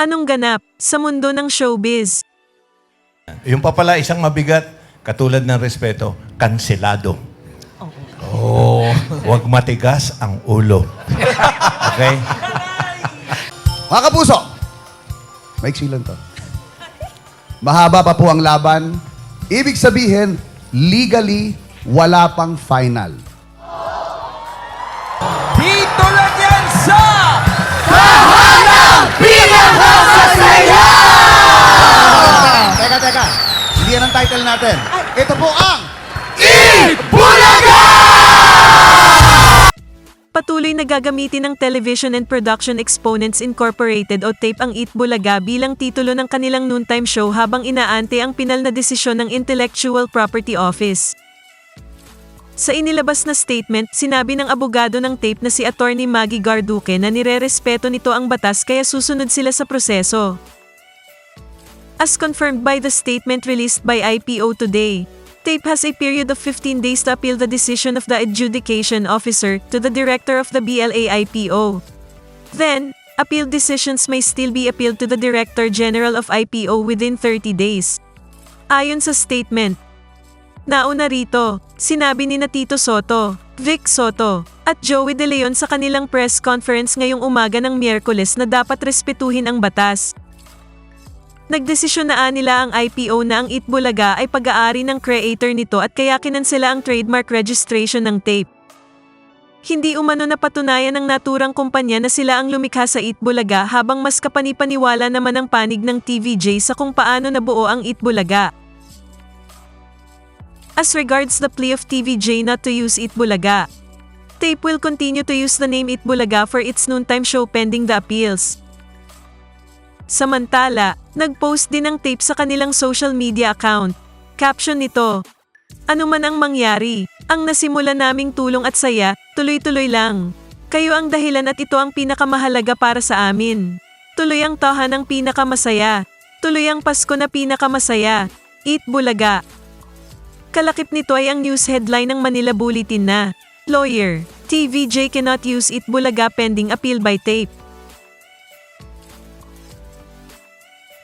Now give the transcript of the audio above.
Anong ganap sa mundo ng showbiz? Yung pa pala isang mabigat, katulad ng respeto, kanselado. Oh, wag matigas ang ulo. Okay? Mga kapuso, maiksi lang to. Mahaba pa po ang laban. Ibig sabihin, legally, wala pang final. Title natin. Ito po ang Patuloy na gagamitin ng Television and Production Exponents Incorporated o TAPE ang Eat Bulaga bilang titulo ng kanilang noontime show habang inaante ang pinal na desisyon ng Intellectual Property Office. Sa inilabas na statement, sinabi ng abogado ng TAPE na si Attorney Maggie Garduque na nirerespeto nito ang batas kaya susunod sila sa proseso. As confirmed by the statement released by IPO today, TAPE has a period of 15 days to appeal the decision of the adjudication officer to the director of the BLA IPO. Then, appeal decisions may still be appealed to the Director General of IPO within 30 days. Ayon sa statement, Nauna rito, sinabi ni na Tito Soto, Vic Soto, at Joey De Leon sa kanilang press conference ngayong umaga ng Miyerkules na dapat respetuhin ang batas. Nagdesisyon na nila ang IPO na ang Itbulaga ay pag-aari ng creator nito at kaya kinansela ang trademark registration ng tape. Hindi umano napatunayan ng naturang kumpanya na sila ang lumikha sa Itbulaga habang mas kapanipaniwala naman ang panig ng TVJ sa kung paano nabuo ang Itbulaga. As regards the plea of TVJ not to use Itbulaga, Tape will continue to use the name Itbulaga for its noontime show pending the appeals. Samantala, nag-post din ng tape sa kanilang social media account. Caption nito, Ano man ang mangyari, ang nasimula naming tulong at saya, tuloy-tuloy lang. Kayo ang dahilan at ito ang pinakamahalaga para sa amin. Tuloy ang tahan ang pinakamasaya. Tuloy ang Pasko na pinakamasaya. Eat Bulaga. Kalakip nito ay ang news headline ng Manila Bulletin na, Lawyer, TVJ cannot use Eat Bulaga pending appeal by tape.